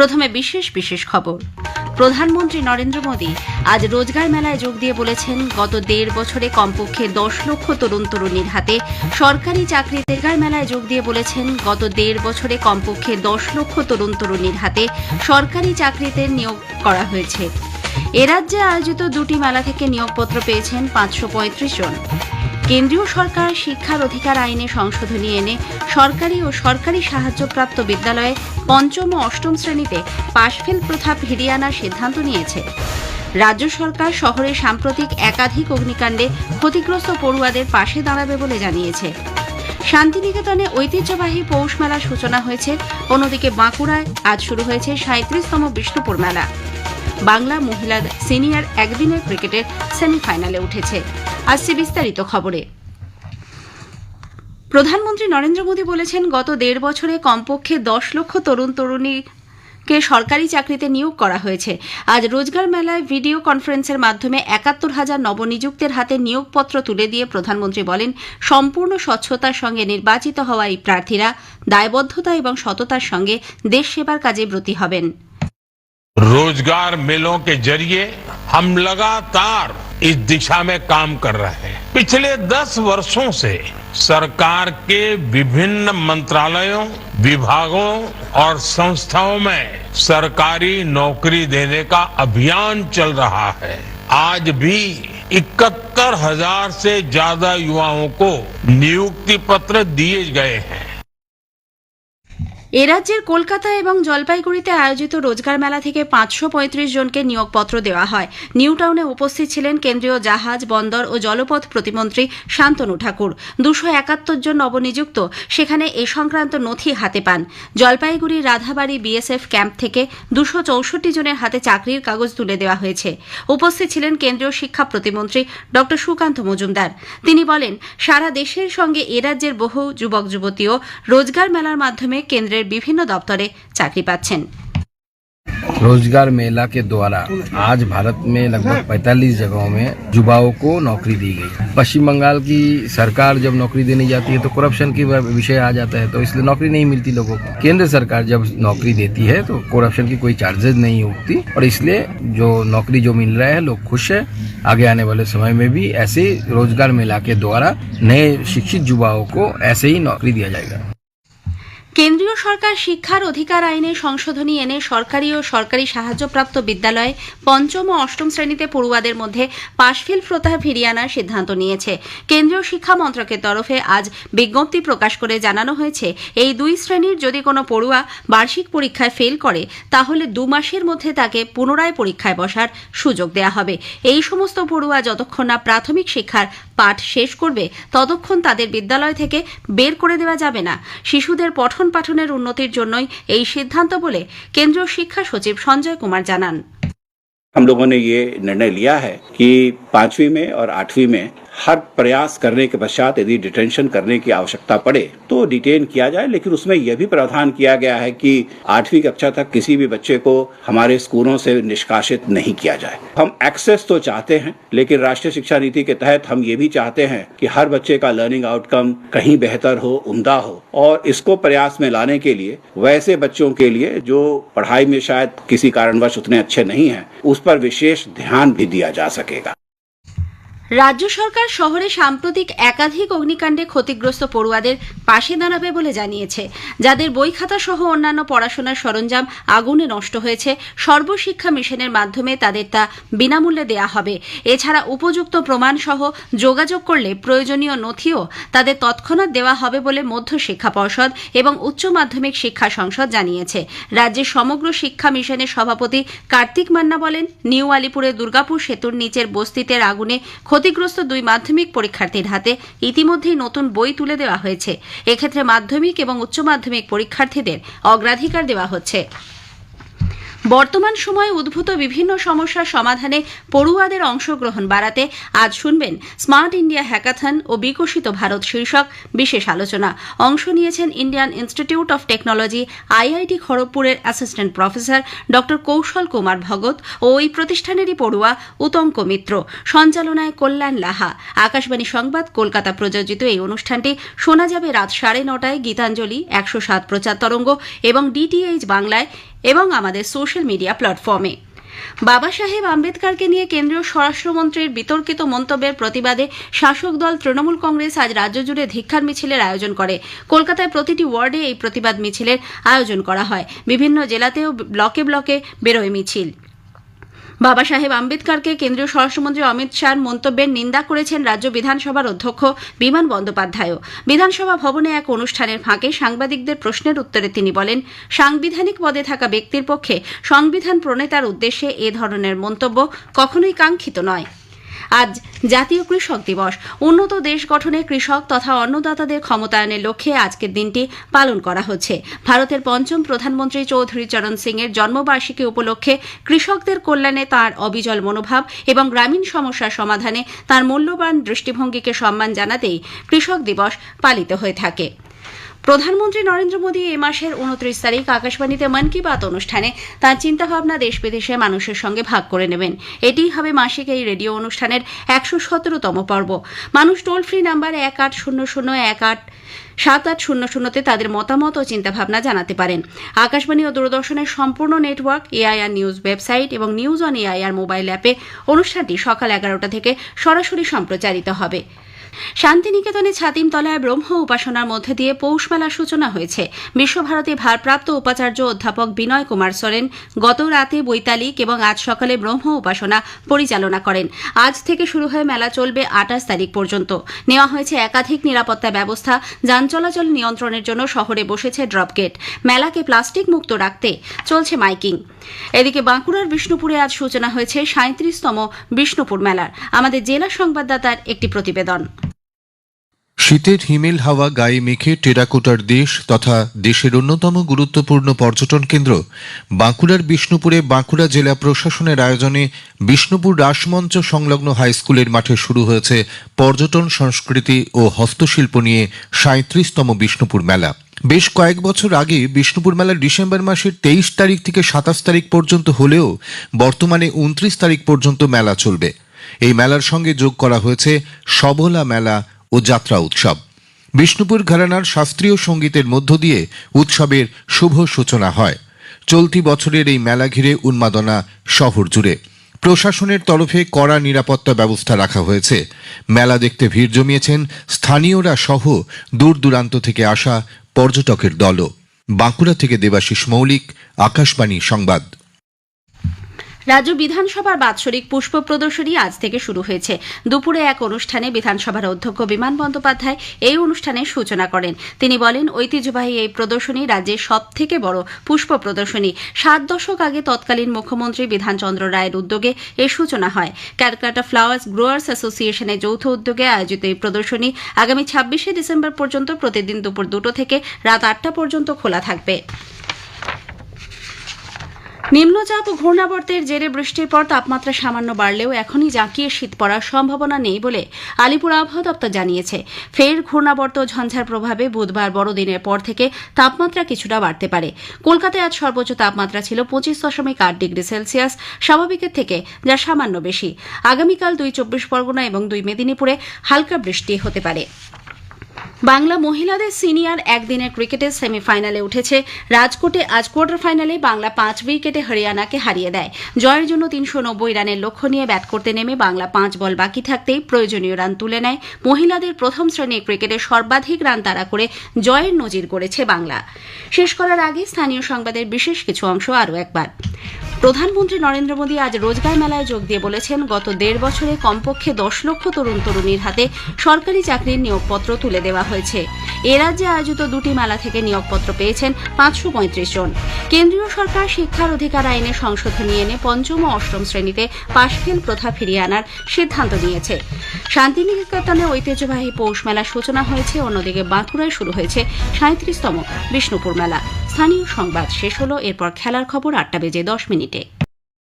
প্রথমে বিশেষ বিশেষ খবর। প্রধানমন্ত্রী নরেন্দ্র মোদী আজ রোজগার মেলায় যোগ দিয়ে বলেছেন, গত দেড় বছরে কমপক্ষে দশ লক্ষ তরুণ তরুণীর হাতে সরকারি চাকরি রোজগার মেলায় যোগ দিয়ে বলেছেন, গত দেড় বছরে কমপক্ষে দশ লক্ষ তরুণ তরুণীর হাতে সরকারি চাকরিতে নিয়োগ করা হয়েছে। এ রাজ্যে আয়োজিত দুটি মেলা থেকে নিয়োগপত্র পেয়েছেন পাঁচশো পঁয়ত্রিশ জন। কেন্দ্রীয় সরকার শিক্ষার অধিকার আইনে সংশোধনী এনে সরকারি ও সরকারি সাহায্যপ্রাপ্ত বিদ্যালয়ে পঞ্চম ও অষ্টম শ্রেণীতে পাশফেল প্রথা ফিরিয়ে আনার সিদ্ধান্ত নিয়েছে। রাজ্য সরকার শহরে সাম্প্রতিক একাধিক অগ্নিকাণ্ডে ক্ষতিগ্রস্ত পড়ুয়াদের পাশে দাঁড়াবে বলে জানিয়েছে। শান্তিনিকেতনে ঐতিহ্যবাহী পৌষ মেলার সূচনা হয়েছে। অন্যদিকে বাঁকুড়ায় আজ শুরু হয়েছে সাঁত্রিশতম বিষ্ণুপুর মেলা। বাংলা মহিলা সিনিয়র একদিনের ক্রিকেটের সেমিফাইনালে উঠেছে। আসছে বিস্তারিত খবরে প্রধানমন্ত্রী নরেন্দ্র মোদী বলেছেন গত দেড় বছরে কমপক্ষে দশ লক্ষ তরুণ তরুণীকে সরকারি চাকরিতে নিয়োগ করা হয়েছে আজ রোজগার মেলায় ভিডিও কনফারেন্সের মাধ্যমে একাত্তর হাজার নবনিযুক্তের হাতে নিয়োগপত্র তুলে দিয়ে প্রধানমন্ত্রী বলেন সম্পূর্ণ স্বচ্ছতার সঙ্গে নির্বাচিত হওয়া এই প্রার্থীরা দায়বদ্ধতা এবং সততার সঙ্গে দেশ সেবার কাজে ব্রতী হবেন रोजगार मेलों के जरिए हम लगातार इस दिशा में काम कर रहे हैं। पिछले दस वर्षों से सरकार के विभिन्न मंत्रालयों, विभागों और संस्थाओं में सरकारी नौकरी देने का अभियान चल रहा है। आज भी इकहत्तर हज़ार से ज़्यादा युवाओं को नियुक्ति पत्र दिए गए हैं। এ রাজ্যের কলকাতা এবং জলপাইগুড়িতে আয়োজিত রোজগার মেলা থেকে পাঁচশো পঁয়ত্রিশ জনকে নিয়োগপত্র দেওয়া হয়। নিউ টাউনে উপস্থিত ছিলেন কেন্দ্রীয় জাহাজ, বন্দর ও জলপথ প্রতিমন্ত্রী শান্তনু ঠাকুর। দুশো একাত্তর জন নবনিযুক্ত সেখানে এ সংক্রান্ত নথি হাতে পান। জলপাইগুড়ির রাধাবাড়ি বিএসএফ ক্যাম্প থেকে দুশো চৌষট্টি জনের হাতে চাকরির কাগজ তুলে দেওয়া হয়েছে। উপস্থিত ছিলেন কেন্দ্রীয় শিক্ষা প্রতিমন্ত্রী ড সুকান্ত মজুমদার। তিনি বলেন, সারা দেশের সঙ্গে এ রাজ্যের বহু যুবক যুবতীও রোজগার মেলার মাধ্যমে কেন্দ্রের বিভিন্ন দপ্তরে চাকরি পাচ্ছেন रोजगार मेला के द्वारा आज भारत में लगभग 45 जगहों में युवाओं को नौकरी दी गई पश्चिम बंगाल की सरकार जब नौकरी देने जाती है तो करप्शन की विषय आ जाता है तो इसलिए नौकरी नहीं मिलती लोगों को केंद्र सरकार जब नौकरी देती है तो करप्शन की कोई चार्जेस नहीं उठती और इसलिए जो नौकरी जो मिल रहा है लोग खुश है आगे आने वाले समय में भी ऐसे ही रोजगार मेला के द्वारा नए शिक्षित युवाओं को ऐसे ही नौकरी दिया जाएगा কেন্দ্রীয় সরকার শিক্ষার অধিকার আইনে সংশোধনী এনে সরকারি ও সরকারি সাহায্যপ্রাপ্ত বিদ্যালয়ে পঞ্চম ও অষ্টম শ্রেণীতে পড়ুয়াদের মধ্যে পাশফিল প্রথা ফিরিয়ে আনার সিদ্ধান্ত নিয়েছে। কেন্দ্রীয় শিক্ষা মন্ত্রকের তরফে আজ বিজ্ঞপ্তি প্রকাশ করে জানানো হয়েছে, এই দুই শ্রেণির যদি কোনো পড়ুয়া বার্ষিক পরীক্ষায় ফেল করে, তাহলে দু মাসের মধ্যে তাকে পুনরায় পরীক্ষায় বসার সুযোগ দেওয়া হবে। এই সমস্ত পড়ুয়া যতক্ষণ না প্রাথমিক শিক্ষার পাঠ শেষ করবে ততক্ষণ তাদের বিদ্যালয় থেকে বের করে দেওয়া যাবে না শিশুদের পঠন পাঠনের উন্নতির জন্যই এই সিদ্ধান্ত বলে কেন্দ্রীয় শিক্ষা সচিব সঞ্জয় কুমার জানান हम लोगों ने ये निर्णय लिया है कि पांचवी में और आठवीं में हर प्रयास करने के पश्चात यदि डिटेंशन करने की आवश्यकता पड़े तो डिटेन किया जाए, लेकिन उसमें यह भी प्रावधान किया गया है कि आठवीं कक्षा तक किसी भी बच्चे को हमारे स्कूलों से निष्कासित नहीं किया जाए। हम एक्सेस तो चाहते हैं, लेकिन राष्ट्रीय शिक्षा नीति के तहत हम ये भी चाहते हैं कि हर बच्चे का लर्निंग आउटकम कहीं बेहतर हो, उमदा हो। और इसको प्रयास में लाने के लिए, वैसे बच्चों के लिए, जो पढ़ाई में शायद किसी कारणवश उतने अच्छे नहीं है, उस पर विशेष ध्यान भी दिया जा सकेगा। রাজ্য সরকার শহরে সাম্প্রতিক একাধিক অগ্নিকাণ্ডে ক্ষতিগ্রস্ত পড়ুয়াদের পাশে দাঁড়াবে বলে জানিয়েছে। যাদের বই খাতা সহ অন্যান্য পড়াশোনার সরঞ্জাম আগুনে নষ্ট হয়েছে, সর্বশিক্ষা মিশনের মাধ্যমে তাদের তা বিনামূল্যে দেয়া হবে। এছাড়া উপযুক্ত প্রমাণ সহ যোগাযোগ করলে প্রয়োজনীয় নথিও তাদের তৎক্ষণাৎ দেওয়া হবে বলে মধ্য শিক্ষা পর্ষদ এবং উচ্চ মাধ্যমিক শিক্ষা সংসদ জানিয়েছে। রাজ্যের সমগ্র শিক্ষা মিশনের সভাপতি কার্তিক মান্না বলেন, নিউ আলিপুরে দুর্গাপুর সেতুর নিচের বস্তিতে আগুনে ক্ষতিগ্রস্ত দুই মাধ্যমিক পরীক্ষার্থীর হাতে ইতিমধ্যেই নতুন বই তুলে দেওয়া হয়েছে। এক্ষেত্রে মাধ্যমিক এবং উচ্চ মাধ্যমিক পরীক্ষার্থীদের অগ্রাধিকার দেওয়া হচ্ছে। বর্তমান সময়ে উদ্ভূত বিভিন্ন সমস্যার সমাধানে পড়ুয়াদের অংশগ্রহণ বাড়াতে আজ শুনবেন স্মার্ট ইন্ডিয়া হ্যাকাথন ও বিকশিত ভারত শীর্ষক বিশেষ আলোচনা। অংশ নিয়েছেন Indian Institute of Technology, IIT খড়গপুরের assistant professor ড কৌশল কুমার ভগত ও ওই প্রতিষ্ঠানেরই পড়ুয়া উতঙ্ক মিত্র। সঞ্চালনায় কল্যাণ লাহা। আকাশবাণী সংবাদ, কলকাতা প্রযোজিত এই অনুষ্ঠানটি শোনা যাবে রাত সাড়ে নটায়। গীতাঞ্জলি একশো সাত প্রচার তরঙ্গ এবং ডিটিএইচ বাংলায় এবং আমাদের সোশ্যাল মিডিয়া প্ল্যাটফর্মে বাবা সাহেব আম্বেদকারকে নিয়ে কেন্দ্রীয় স্বরাষ্ট্রমন্ত্রীর বিতর্কিত মন্তব্যের প্রতিবাদে শাসক দল তৃণমূল কংগ্রেস আজ রাজ্য জুড়ে ধিক্ষার মিছিলের আয়োজন করে। কলকাতায় প্রতিটি ওয়ার্ডে এই প্রতিবাদ মিছিলের আয়োজন করা হয়। বিভিন্ন জেলাতেও ব্লকে ব্লকে বেরোয় মিছিল। বাবা সাহেব আম্বেদকরকে কেন্দ্রীয় স্বরাষ্ট্রমন্ত্রী অমিত শাহর মন্তব্যের নিন্দা করেছেন রাজ্য বিধানসভার অধ্যক্ষ বিমান বন্দ্যোপাধ্যায়ও। বিধানসভা ভবনে এক অনুষ্ঠানের ফাঁকে সাংবাদিকদের প্রশ্নের উত্তরে তিনি বলেন, সাংবিধানিক পদে থাকা ব্যক্তির পক্ষে সংবিধান প্রণেতার উদ্দেশ্যে এ ধরনের মন্তব্য কখনোই কাঙ্ক্ষিত নয়। আজ জাতীয় কৃষক দিবস। উন্নত দেশ গঠনে কৃষক তথা অন্নদাতাদের ক্ষমতায়নের লক্ষ্যে আজকের দিনটি পালন করা হচ্ছে। ভারতের পঞ্চম প্রধানমন্ত্রী চৌধুরী চরণ সিং এর জন্মবার্ষিকী উপলক্ষে কৃষকদের কল্যাণে তার অবিজল মনোভাব এবং গ্রামীণ সমস্যার সমাধানে তার মূল্যবান দৃষ্টিভঙ্গিকে সম্মান জানাতেই কৃষক দিবস পালিত হয়ে থাকে। প্রধানমন্ত্রী নরেন্দ্র মোদী এ মাসের উনত্রিশ তারিখ আকাশবাণীতে মন কি বাত অনুষ্ঠানে তাঁর চিন্তাভাবনা দেশ বিদেশে মানুষের সঙ্গে ভাগ করে নেবেন। এটিই হবে মাসিক এই রেডিও অনুষ্ঠানের একশো সতেরোতম পর্ব। মানুষ টোল ফ্রি নাম্বার এক আট শূন্য শূন্য এক আট সাত আট শূন্য শূন্যতে তাদের মতামত ও চিন্তাভাবনা জানাতে পারেন। আকাশবাণী ও দূরদর্শনের সম্পূর্ণ নেটওয়ার্ক এআইআর নিউজ ওয়েবসাইট এবং নিউজ অন এআইআর মোবাইল অ্যাপে অনুষ্ঠানটি সকাল এগারোটা থেকে সরাসরি সম্প্রচারিত হবে। শান্তিনিকেতনে ছাতিমতলায় ব্রহ্ম উপাসনার মধ্যে দিয়ে পৌষ মেলার সূচনা হয়েছে। বিশ্বভারতী ভারপ্রাপ্ত উপাচার্য অধ্যাপক বিনয় কুমার সরেন গত রাতে বৈতালিক এবং আজ সকালে ব্রহ্ম উপাসনা পরিচালনা করেন। আজ থেকে শুরু হয়ে মেলা চলবে আঠাশ তারিখ পর্যন্ত। নেওয়া হয়েছে একাধিক নিরাপত্তা ব্যবস্থা। যান চলাচল নিয়ন্ত্রণের জন্য শহরে বসেছে ড্রপগেট মেলাকে প্লাস্টিক মুক্ত রাখতে চলছে মাইকিং। এদিকে বাঁকুড়ার বিষ্ণুপুরে আজ সূচনা হয়েছে সাঁত্রিশতম বিষ্ণুপুর মেলার। আমাদের জেলা সংবাদদাতার একটি প্রতিবেদন। শীতের হিমেল হাওয়া গায়ে মেখে টেরাকোটার দেশ তথা দেশের অন্যতম গুরুত্বপূর্ণ পর্যটন কেন্দ্র, বাঁকুড়ার বিষ্ণুপুরে বাঁকুড়া জেলা প্রশাসনের আয়োজনে বিষ্ণুপুর রাসমঞ্চ সংলগ্ন হাইস্কুলের মাঠে শুরু হয়েছে পর্যটন, সংস্কৃতি ও হস্তশিল্প নিয়ে সাঁত্রিশতম বিষ্ণুপুর মেলা। বেশ কয়েক বছর আগে বিষ্ণুপুর মেলা ডিসেম্বর মাসের তেইশ তারিখ থেকে সাতাশ তারিখ পর্যন্ত হলেও বর্তমানে উনত্রিশ তারিখ পর্যন্ত মেলা চলবে। এই মেলার সঙ্গে যোগ করা হয়েছে সবলা মেলা ও যাত্রা উৎসব। বিষ্ণুপুর ঘরানার শাস্ত্রীয় সঙ্গীতের মধ্য দিয়ে উৎসবের শুভ সূচনা হয়। চলতি বছরের এই মেলা ঘিরে উন্মাদনা শহর জুড়ে। প্রশাসনের তরফে কড়া নিরাপত্তা ব্যবস্থা রাখা হয়েছে। মেলা দেখতে ভিড় জমিয়েছেন স্থানীয়রা সহ দূর দূরান্ত থেকে আসা পর্যটকের দলও। বাঁকুড়া থেকে দেবাশিস মৌলিক, আকাশবাণী সংবাদ। রাজ্য বিধানসভার বাৎসরিক পুষ্প প্রদর্শনী আজ থেকে শুরু হয়েছে। দুপুরে এক অনুষ্ঠানে বিধানসভার অধ্যক্ষ বিমান বন্দ্যোপাধ্যায় এই অনুষ্ঠানের সূচনা করেন। তিনি বলেন, ঐতিহ্যবাহী এই প্রদর্শনী রাজ্যের সব থেকে বড় পুষ্প প্রদর্শনী। সাত দশক আগে তৎকালীন মুখ্যমন্ত্রী বিধানচন্দ্র রায়ের উদ্যোগে এর সূচনা হয়। ক্যালকাটা ফ্লাওয়ার্স গ্রোয়ার্স অ্যাসোসিয়েশনের যৌথ উদ্যোগে আয়োজিত এই প্রদর্শনী আগামী ছাব্বিশে ডিসেম্বর পর্যন্ত প্রতিদিন দুপুর দুটো থেকে রাত আটটা পর্যন্ত খোলা থাকবে। নিম্নচাপ ও ঘূর্ণাবর্তের জেরে বৃষ্টির পর তাপমাত্রা সামান্য বাড়লেও এখনই জাঁকিয়ে শীত পড়ার সম্ভাবনা নেই বলে আলিপুর আবহাওয়া দপ্তর জানিয়েছে। ফের ঘূর্ণাবর্ত ঝঞ্ঝার প্রভাবে বুধবার বড়দিনের পর থেকে তাপমাত্রা কিছুটা বাড়তে পারে। কলকাতায় আজ সর্বোচ্চ তাপমাত্রা ছিল পঁচিশ দশমিক আট ডিগ্রি সেলসিয়াস, স্বাভাবিকের থেকে যা সামান্য বেশি। আগামীকাল দুই চব্বিশ পরগনা এবং দুই মেদিনীপুরে হালকা বৃষ্টি হতে পারে। বাংলা মহিলাদের সিনিয়র একদিনের ক্রিকেটের সেমিফাইনালে উঠেছে। রাজকোটে আজ কোয়ার্টার ফাইনালে বাংলা পাঁচ উইকেটে হরিয়ানাকে হারিয়ে দেয়। জয়ের জন্য তিনশো নব্বই রানের লক্ষ্য নিয়ে ব্যাট করতে নেমে বাংলা পাঁচ বল বাকি থাকতেই প্রয়োজনীয় রান তুলে নেয়। মহিলাদের প্রথম শ্রেণির ক্রিকেটে সর্বাধিক রান তাড়া করে জয়ের নজির গড়েছে বাংলা। শেষ করার আগে স্থানীয় সংবাদের বিশেষ কিছু অংশ আরও একবার। প্রধানমন্ত্রী নরেন্দ্র মোদী আজ রোজগার মেলায় যোগ দিয়ে বলেছেন, গত দেড় বছরে কমপক্ষে দশ লক্ষ তরুণ তরুণীর হাতে সরকারি চাকরির নিয়োগপত্র তুলে দেওয়া হয়েছে। এ রাজ্যে আয়োজিত দুটি মেলা থেকে নিয়োগপত্র পেয়েছেন পাঁচশো পঁয়ত্রিশ জন। কেন্দ্রীয় সরকার শিক্ষার অধিকার আইনে সংশোধনী এনে পঞ্চম ও অষ্টম শ্রেণীতে পাশফেল প্রথা ফিরিয়ে আনার সিদ্ধান্ত নিয়েছে। শান্তিনিকেতনে ঐতিহ্যবাহী পৌষ মেলার সূচনা হয়েছে, অন্যদিকে বাঁকুড়ায় শুরু হয়েছে সাঁত্রিশতম বিষ্ণুপুর মেলা। স্থানীয় সংবাদ শেষ হল, এরপর খেলার খবর আটটা বেজে দশ মিনিটে।